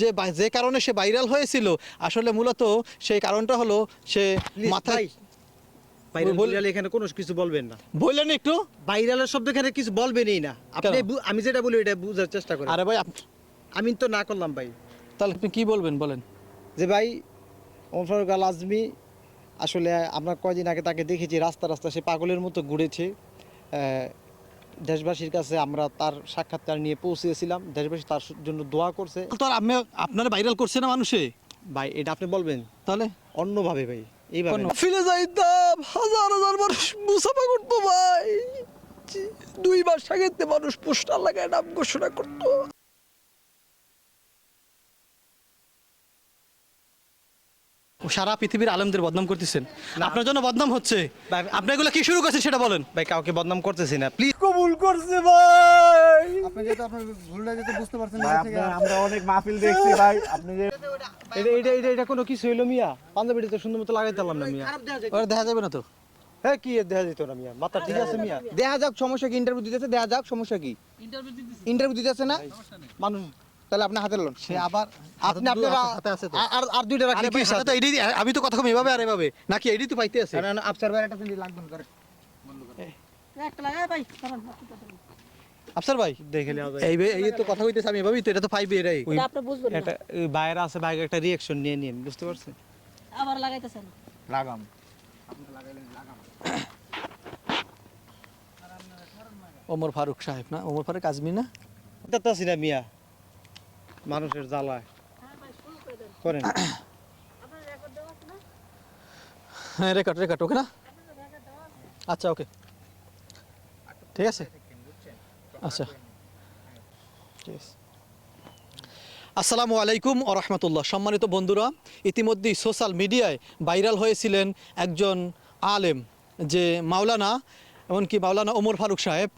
যে যে কারণে সে ভাইরাল হয়েছিল আসলে মূলত সেই কারণটা হলো সে মাথায় এখানে কোনো কিছু বলবেন না। বললেন একটু? ভাইরালের শব্দ এখানে কিছু বলবেনই না। আপনি আমি যেটা বলি এটা বুঝার চেষ্টা করেন। আরে ভাই আমি তো না করলাম ভাই। তাহলে আপনি কি বলবেন বলেন। যে ভাই ওমর ফারুক আল আজমি আসলে আমরা কয়দিন আগে তাকে দেখেছি রাস্তা রাস্তা সে পাগলের মতো ঘুরেছে। দেশবাসীর কাছে আমরা তার সাক্ষাৎকার নিয়ে পৌঁছেছিলাম। দেশবাসী তার জন্য দোয়া করছে। তো আর আমি আপনারা ভাইরাল করছে না মানুষে? ভাই এটা আপনি বলবেন? তাহলে? অন্যভাবে ভাই এইভাবে। না। ফিরে যাইতাম হাজার হাজার মানুষ মুসাফা করতো ভাই। দুই মাস আগে মানুষ পোস্টার লাগায় নাম ঘোষণা করতো। সারা পৃথিবীর আলমদের বদনাম করতেছেন। আপনার জন্য বদনাম হচ্ছে। ভাই- আপনি এগুলো কি শুরু করছেন সেটা বলেন। ভাই কাউকে বদনাম করতেছি না প্লিজ কবুল করছে ভাই। আপনি যেহেতু আপনার ভুলটা যেহেতু বুঝতে পারছেন ভাই আপনি আমরা অনেক মাহফিল দেখছি ভাই। আপনি যে এটা এটা এটা এটা কোনো কিছু হইল মিয়া। পাঞ্জাবিটা তো সুন্দর মতো লাগাইতে পারলাম না মিয়া। ওরা দেখা যাবে না তো। হ্যাঁ কি এর দেখা যেত না মিয়া? মাথা ঠিক আছে মিয়া। দেখা যাক সমস্যা কি ইন্টারভিউ দিতেছে দেখা যাক সমস্যা কি। ইন্টারভিউ দিতেছে। না? মানুষ তাহলে আপনি হাতে লোন। সে আবার আপনি আপনার হাতে আছে তো। আর- আর দুইটা ভাই, হাতে এডি আমি তো কথা কম এভাবে আর এভাবে। নাকি এডি তো পাইতে আছে? আফসার ভাই একটা সিন্ডি লাগবে না করে। আফসার ভাই দেখে। এই এই তো কথা কইতেছে আমি এভাবেই তো এটা তো পাইবে এরাই। ওই আপনি বুঝবেন না। ওই বাইরে আছে বাইরে একটা রিয়াকশন নিয়ে নিন বুঝতে পারছেন? আবার লাগাইতেছেন। লাগাম। ওমর ফারুক সাহেব না? ওমর ফারুক আজমি না? না মিয়া। মানুষের জ্বালায়। করেন। হ্যাঁ রেকর্ড রেকর্ড ওকে না? আচ্ছা ওকে। ঠিক আছে? আচ্ছা। ঠিক আছে। আসসালামু আলাইকুম ও রহমতুল্লাহ। সম্মানিত বন্ধুরা ইতিমধ্যেই সোশ্যাল মিডিয়ায় ভাইরাল হয়েছিলেন একজন আলেম যে মাওলানা এমনকি মাওলানা ওমর ফারুক সাহেব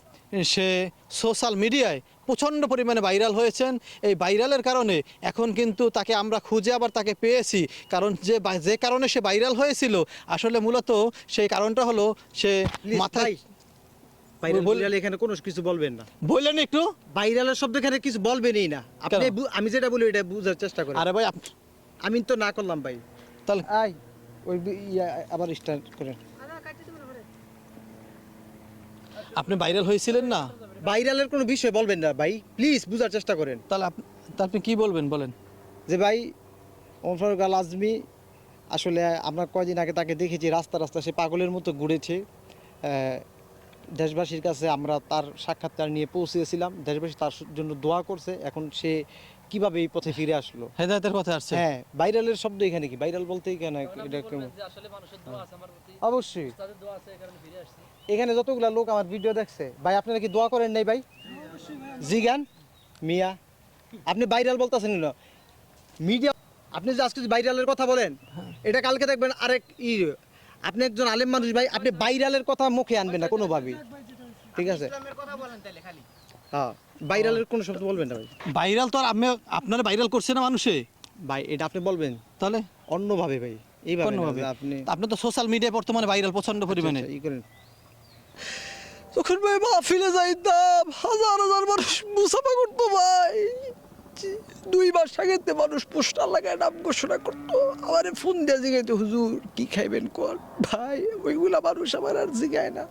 সে সোশ্যাল মিডিয়ায় প্রচণ্ড পরিমাণে ভাইরাল হয়েছেন। এই ভাইরালের কারণে এখন কিন্তু তাকে আমরা খুঁজে আবার তাকে পেয়েছি। কারণ যে যে কারণে সে ভাইরাল হয়েছিল আসলে মূলত সেই কারণটা হলো সে মাথায় মাথায় ভাইরাল এখানে কোনো কিছু বলবেন না। বললেন একটু? ভাইরালের শব্দ এখানে কিছু বলবেনই না। আপনি? আমি যেটা বলি এটা বুঝার চেষ্টা করেন। আরে ভাই আমি তো না করলাম ভাই। তাহলে আই ওই আবার স্টার্ট করেন। আপনি ভাইরাল হয়েছিলেন না? ভাইরালের কোনো বিষয় বলবেন না ভাই। প্লিজ বুঝার চেষ্টা করেন। তাহলে আপনি কি বলবেন বলেন। যে ভাই ওমর ফারুক আল আজমি আসলে আমরা কয়দিন আগে তাকে দেখেছি রাস্তা রাস্তা সে পাগলের মতো ঘুরেছে। দেশবাসীর কাছে আমরা তার সাক্ষাৎকার নিয়ে পৌঁছেছিলাম। দেশবাসী তার জন্য দোয়া করছে। এখন সে কীভাবে এই পথে ফিরে আসলো? হেদায়তের কথা আসছে। হ্যাঁ ভাইরালের শব্দ এখানে কি? ভাইরাল বলতেই কেন এটা কেমন? অবশ্যই। এখানে যতগুলা লোক আমার ভিডিও দেখছে ভাই আপনারা কি দোয়া করেন নাই ভাই? জিগান মিয়া আপনি ভাইরাল বলতেছেন না মিডিয়া আপনি যে আজকে ভাইরালের কথা বলেন এটা কালকে দেখবেন আরেক ই আপনি একজন আলেম মানুষ ভাই আপনি ভাইরালের কথা মুখে আনবেন না কোনোভাবেই। ঠিক আছে। হ্যাঁ ভাইরালের কোনো শব্দ বলবেন না ভাই। ভাইরাল তো আর আপনি আপনারা ভাইরাল করছে না মানুষে? ভাই এটা আপনি বলবেন। তাহলে? অন্যভাবে ভাই এইভাবে অন্যভাবে? আপনি আপনি তো সোশ্যাল মিডিয়ায় বর্তমানে ভাইরাল প্রচণ্ড পরিমাণে। আচ্ছা, ই করেন। তখন ভাই মাহফিলে যাইতাম হাজার হাজার মানুষ মুসাফা করতো ভাই। দুই মাস আগে মানুষ পোস্টার লাগায় নাম ঘোষণা করতো। আমার ফোন দিয়ে জিগাইতো হুজুর কি খাইবেন কর ভাই ওইগুলা মানুষ আমার আর জিগায় না।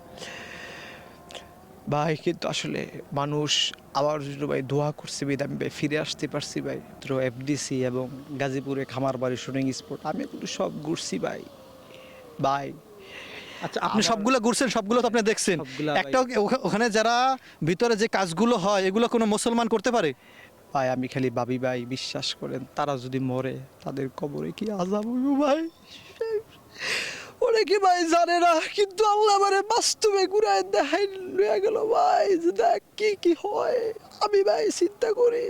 ভাই কিন্তু আসলে মানুষ আবার জন্য ভাই দোয়া করছে ভাই আমি ভাই ফিরে আসতে পারছি ভাই। মাত্র এফডিসি এবং গাজীপুরে খামার বাড়ি শুটিং স্পট আমি এগুলো সব ঘুরছি ভাই। ভাই আচ্ছা আপনি সবগুলো ঘুরছেন সবগুলো তো আপনি দেখছেন। একটা ওখা- ওখানে যারা ভিতরে যে কাজগুলো হয় এগুলো কোনো মুসলমান করতে পারে? ভাই আমি খালি ভাবি ভাই বিশ্বাস করেন তারা যদি মরে তাদের কবরে কি আজাব ভাই? অনেকে ভাই জানে না, কিন্তু আল্লাহ বাস্তবে দেখাই গেল, ভাই দেখ কি কি হয়? আমি ভাই চিন্তা করি,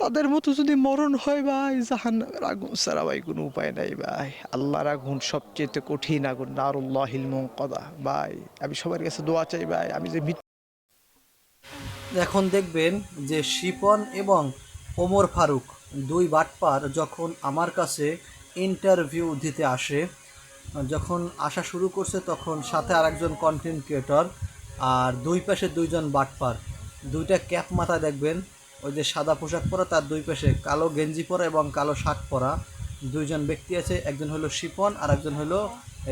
তাদের মতো যদি মরণ হয় ভাই, জাহান্নামের আগুন ছাড়া ভাই কোনো উপায় নাই ভাই। আল্লাহর আগুন সবচেয়ে কঠিন আগুন, নারুল্লাহিল মুনকাদা। ভাই, আমি সবার কাছে দোয়া চাই ভাই, আমি যে এখন দেখবেন যে শিপন এবং ওমর ফারুক দুই বাটপার যখন আমার কাছে ইন্টারভিউ দিতে আসে। যখন আসা শুরু করছে তখন সাথে আরেকজন কন্টেন্ট ক্রিয়েটর আর দুই পাশে দুইজন বাটপার। দুইটা ক্যাপ মাথায় দেখবেন, ওই যে সাদা পোশাক পরা, তার দুই পাশে কালো গেঞ্জি পরা এবং কালো শার্ট পরা। দুইজন ব্যক্তি আছে, একজন হলো শিপন আর একজন হলো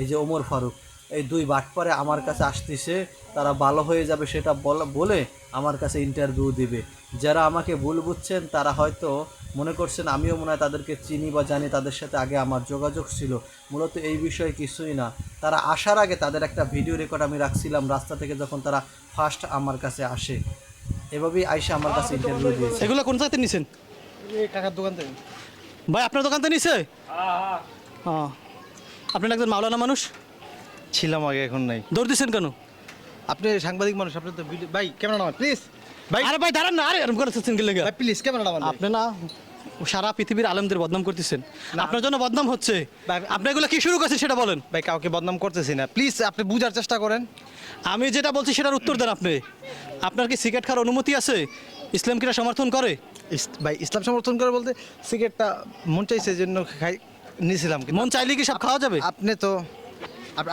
এই যে ওমর ফারুক। এই দুই বাটপারে আমার কাছে আসতেছে, তারা ভালো হয়ে যাবে সেটা বলে আমার কাছে ইন্টারভিউ দিবে। যারা আমাকে ভুল বুঝছেন, তারা হয়তো মনে করছেন আমিও মনে হয় তাদেরকে চিনি বা জানি তাদের সাথে আগে আমার যোগাযোগ ছিল। মূলত এই বিষয়ে কিছুই না। তারা আসার আগে তাদের একটা ভিডিও রেকর্ড আমি রাখছিলাম রাস্তা থেকে যখন তারা ফার্স্ট আমার কাছে আসে। এভাবেই আইসা আমার কাছে ইন্টারভিউ দিয়েছে। এগুলো কোন জায়গাতে নিছেন? এই কাকার দোকান থেকে। ভাই আপনার দোকান থেকে নিছে? হ্যাঁ আপনার একজন মাওলানা মানুষ? ছিলাম আগে এখন নাই। দৌড় দিচ্ছেন কেন? আপনি সাংবাদিক মানুষ আপনি তো ভিডিও ভাই ক্যামেরা নামান প্লিজ ভাই আরে ভাই দাঁড়ান না আরে এরকম করতেছেন কি লেগে? ভাই প্লিজ ক্যামেরা নামান আপনি না সারা পৃথিবীর আলেমদের বদনাম করতেছেন। আপনার জন্য বদনাম হচ্ছে। আপনি এগুলো কি শুরু করছেন সেটা বলেন। ভাই কাউকে বদনাম করতেছি না। প্লিজ আপনি বুঝার চেষ্টা করেন। আমি যেটা বলছি সেটার উত্তর দেন আপনি। আপনার কি সিগারেট খাওয়ার অনুমতি আছে? ইসলাম কিরা সমর্থন করে? ভাই ইসলাম সমর্থন করে বলতে সিগারেটটা মন চাইছে জন্য খাই নিয়েছিলাম মন চাইলে কি সব খাওয়া যাবে? আপনি তো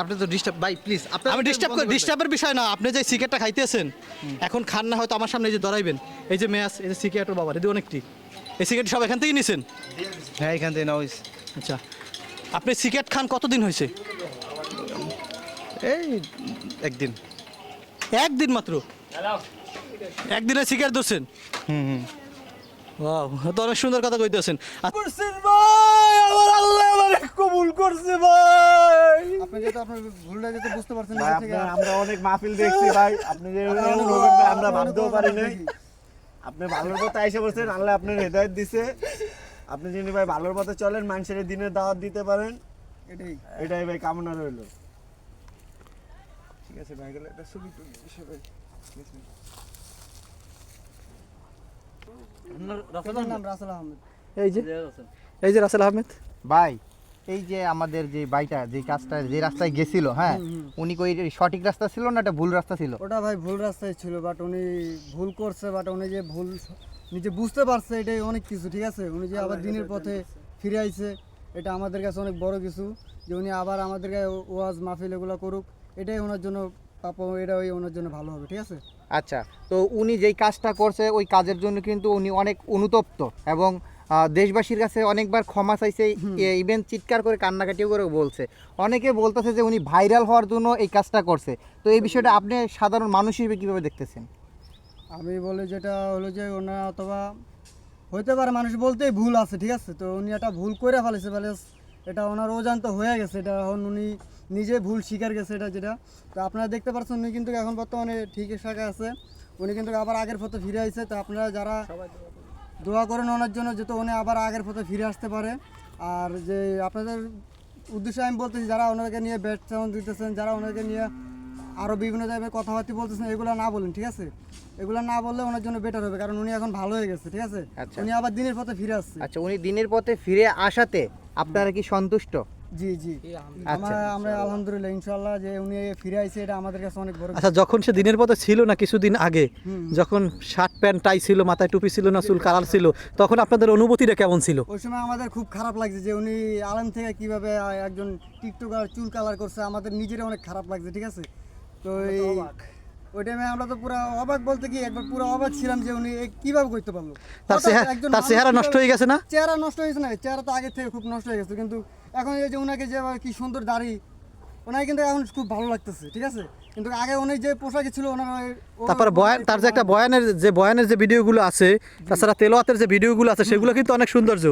আপনি তো ডিস্টার্ব ভাই প্লিজ আপনি আমি ডিস্টার্ব করি ডিস্টার্বের বিষয় না আপনি যে সিগারেটটা খাইতেছেন এখন খান না হয়তো আমার সামনে এই যে ধরাইবেন। এই যে মেয়াস এই যে সিগারেটের বাবার এদিকে অনেকটি। এই সিগারেট সব এখান থেকেই নিছেন? হ্যাঁ এখান থেকে নাও আচ্ছা। আপনি সিগারেট খান কতদিন হয়েছে? এই একদিন। একদিন মাত্র? একদিনে সিগারেট ধরছেন? হুম হুম। ওয়াও তো অনেক সুন্দর কথা কইতেছেন। আচ্ছা, ভাই আমার আল্লাহ আমারে কবুল করছে ভাই। আপনার ভুলটা বুঝতে পারছেন আমরা অনেক মাহফিল দেখছি ভাই। আপনি যে আমরা ভাবতেও পারি নাই। আপনি ভালোর পথে আইসা বলছেন আল্লাহ আপনার হেদায়েত দিছে। আপনি যিনি ভাই ভালোর পথে চলেন মানুষের দিনের দাওয়াত দিতে পারেন। এটাই। এটাই ভাই কামনা রইল। ঠিক আছে ভাই গেলে একটা ছবি হিসেবে এই যে এই যে রাসেল আহমেদ। ভাই এই যে আমাদের যে বাইটা যে কাজটা যে রাস্তায় গেছিল হ্যাঁ? উনি কই সঠিক রাস্তা ছিল না এটা ভুল রাস্তা ছিল? ওটা ভাই ভুল রাস্তায় ছিল বাট উনি ভুল করছে বাট উনি যে ভুল নিজে বুঝতে পারছে এটাই অনেক কিছু ঠিক আছে? উনি যে আবার দিনের পথে ফিরে আইছে এটা আমাদের কাছে অনেক বড় কিছু যে উনি আবার আমাদেরকে ওয়াজ মাহফিল এগুলো করুক এটাই ওনার জন্য পাপ ওই ওনার জন্য ভালো হবে ঠিক আছে? আচ্ছা তো উনি যেই কাজটা করছে ওই কাজের জন্য কিন্তু উনি অনেক অনুতপ্ত এবং দেশবাসীর কাছে অনেকবার ক্ষমা চাইছে ইভেন চিৎকার করে কান্নাকাটিও করে বলছে। অনেকে বলতেছে যে উনি ভাইরাল হওয়ার জন্য এই কাজটা করছে। তো এই বিষয়টা আপনি সাধারণ মানুষ হিসেবে কীভাবে দেখতেছেন? আমি বলি যেটা হলো যে ওনার অথবা হইতে পারে মানুষ বলতেই ভুল আছে ঠিক আছে? তো উনি একটা ভুল করে ফেলেছে ফেলে এটা ওনার অজান্ত হয়ে গেছে এটা এখন উনি নিজে ভুল স্বীকার গেছে এটা যেটা। তো আপনারা দেখতে পাচ্ছেন উনি কিন্তু এখন বর্তমানে ঠিক শাখায় আছে। উনি কিন্তু আবার আগের পথে ফিরে আসছে তো আপনারা যারা দোয়া করেন ওনার জন্য যাতে উনি আবার আগের পথে ফিরে আসতে পারে। আর যে আপনাদের উদ্দেশ্যে আমি বলতেছি যারা ওনাকে নিয়ে ব্যাট চাউন দিতেছেন যারা ওনাকে নিয়ে আরও বিভিন্ন জায়গায় কথাবার্তা বলতেছেন এগুলো না বলেন ঠিক আছে? এগুলো না বললে ওনার জন্য বেটার হবে কারণ উনি এখন ভালো হয়ে গেছে ঠিক আছে? আচ্ছা। উনি আবার দিনের পথে ফিরে আসছে। আচ্ছা উনি দিনের পথে ফিরে আসাতে আপনারা কি সন্তুষ্ট? জি জি। আমরা আমরা আলহামদুলিল্লাহ ইনশাল্লাহ যে উনি ফিরে আইছে এটা আমাদের কাছে অনেক বড় আচ্ছা যখন সে দিনের পথে ছিল না কিছুদিন আগে যখন শার্ট প্যান্ট টাই ছিল মাথায় টুপি ছিল না চুল কালার ছিল তখন আপনাদের অনুভূতিটা কেমন ছিল? ওই সময় আমাদের খুব খারাপ লাগছে যে উনি আলাম থেকে কীভাবে একজন টিকটকার চুল কালার করছে আমাদের নিজেরা অনেক খারাপ লাগছে ঠিক আছে? তো এই ওই টাইমে আমরা তো পুরো অবাক বলতে কি একবার পুরো অবাক ছিলাম যে উনি কীভাবে করতে পারল। তার চেহারা নষ্ট হয়ে গেছে না? চেহারা নষ্ট হয়েছে না চেহারা তো আগের থেকে খুব নষ্ট হয়ে গেছে কিন্তু এখন এই যে ওনাকে যে কি সুন্দর দাড়ি ওনাকে কিন্তু এখন খুব ভালো লাগতেছে ঠিক আছে? কিন্তু আগে উনি যে পোশাকে ছিল ওনার তারপরে বয়ান তার যে একটা বয়ানের যে বয়ানের যে ভিডিওগুলো আছে তাছাড়া তেলোয়াতের যে ভিডিওগুলো আছে সেগুলো কিন্তু অনেক সৌন্দর্য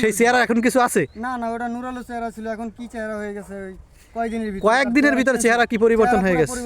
সেই চেহারা এখন কিছু আছে? না না ওটা নুরালো চেহারা ছিল এখন কি চেহারা হয়ে গেছে ওই কয়েকদিনের ভিতরে? কয়েকদিনের ভিতরে চেহারা কি পরিবর্তন হয়ে গেছে?